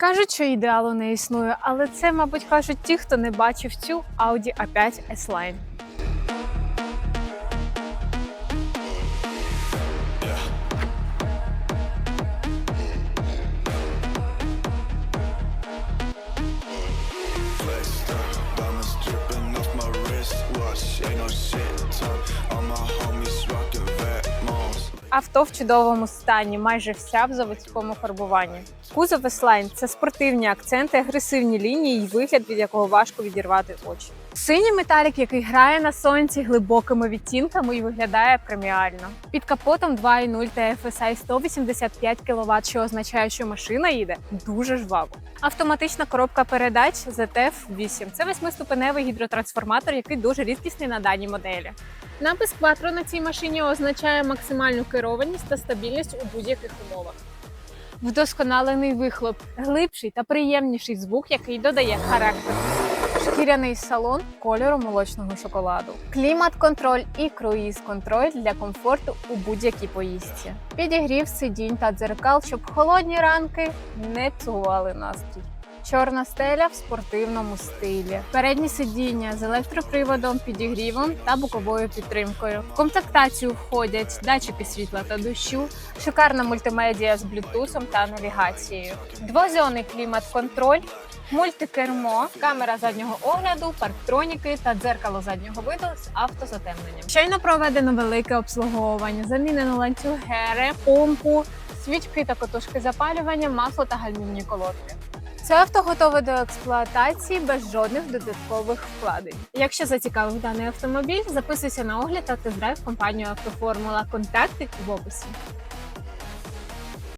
Кажуть, що ідеалу не існує, але це, мабуть, кажуть ті, хто не бачив цю Audi A5 S-Line. Авто в чудовому стані, майже вся в заводському фарбуванні. Кузов S-Line – це спортивні акценти, агресивні лінії і вигляд, від якого важко відірвати очі. Синій металік, який грає на сонці глибокими відтінками і виглядає преміально. Під капотом 2.0 TFSI 185 кВт, що означає, що машина їде дуже жваво. Автоматична коробка передач ZF 8 це восьмиступеневий гідротрансформатор, який дуже рідкісний на даній моделі. Напис Quattro на цій машині означає максимальну керованість та стабільність у будь-яких умовах. Вдосконалений вихлоп, глибший та приємніший звук, який додає характер. Шкіряний салон кольору молочного шоколаду, клімат-контроль і круїз-контроль для комфорту у будь-якій поїздці. Підігрів сидінь та дзеркал, щоб холодні ранки не псували настрій. Чорна стеля в спортивному стилі. Передні сидіння з електроприводом, підігрівом та боковою підтримкою. В комплектацію входять датчики світла та дощу, шикарна мультимедіа з блютусом та навігацією, двозонний клімат-контроль, мультикермо, камера заднього огляду, парктроніки та дзеркало заднього виду з автозатемненням. Щойно проведено велике обслуговування, замінено ланцюгери, помпу, свічки та котушки запалювання, масло та гальмівні колодки. Це авто готове до експлуатації без жодних додаткових вкладень. Якщо зацікавив даний автомобіль, записуйся на огляд та тест-драйв компанію Автоформула. Контакти в описі.